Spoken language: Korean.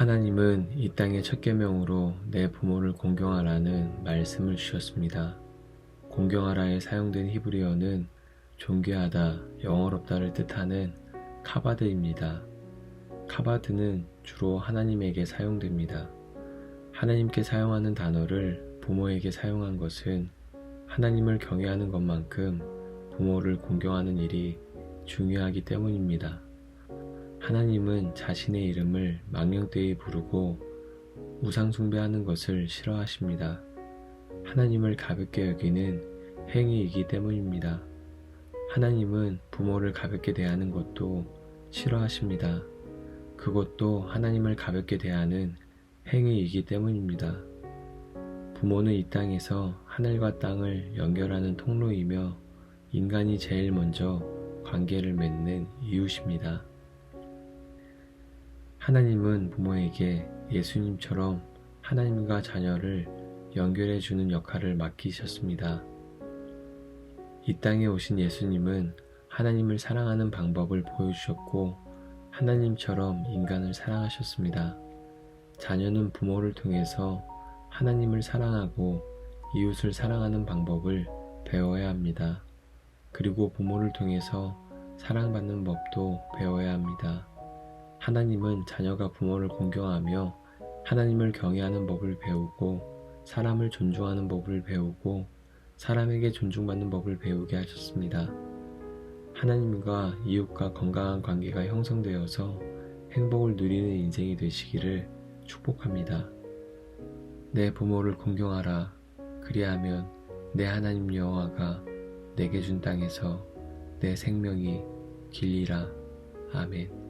하나님은 이 땅의 첫 계명으로 내 부모를 공경하라는 말씀을 주셨습니다. 공경하라에 사용된 히브리어는 존귀하다, 영어롭다를 뜻하는 카바드입니다. 카바드는 주로 하나님에게 사용됩니다. 하나님께 사용하는 단어를 부모에게 사용한 것은 하나님을 경외하는 것만큼 부모를 공경하는 일이 중요하기 때문입니다. 하나님은 자신의 이름을 망령되이 부르고 우상숭배하는 것을 싫어하십니다. 하나님을 가볍게 여기는 행위이기 때문입니다. 하나님은 부모를 가볍게 대하는 것도 싫어하십니다. 그것도 하나님을 가볍게 대하는 행위이기 때문입니다. 부모는 이 땅에서 하늘과 땅을 연결하는 통로이며 인간이 제일 먼저 관계를 맺는 이웃입니다. 하나님은 부모에게 예수님처럼 하나님과 자녀를 연결해 주는 역할을 맡기셨습니다. 이 땅에 오신 예수님은 하나님을 사랑하는 방법을 보여주셨고 하나님처럼 인간을 사랑하셨습니다. 자녀는 부모를 통해서 하나님을 사랑하고 이웃을 사랑하는 방법을 배워야 합니다. 그리고 부모를 통해서 사랑받는 법도 배워야 합니다. 하나님은 자녀가 부모를 공경하며 하나님을 경외하는 법을 배우고 사람을 존중하는 법을 배우고 사람에게 존중받는 법을 배우게 하셨습니다. 하나님과 이웃과 건강한 관계가 형성되어서 행복을 누리는 인생이 되시기를 축복합니다. 내 부모를 공경하라. 그리하면 내 하나님 여호와가 내게 준 땅에서 내 생명이 길리라. 아멘.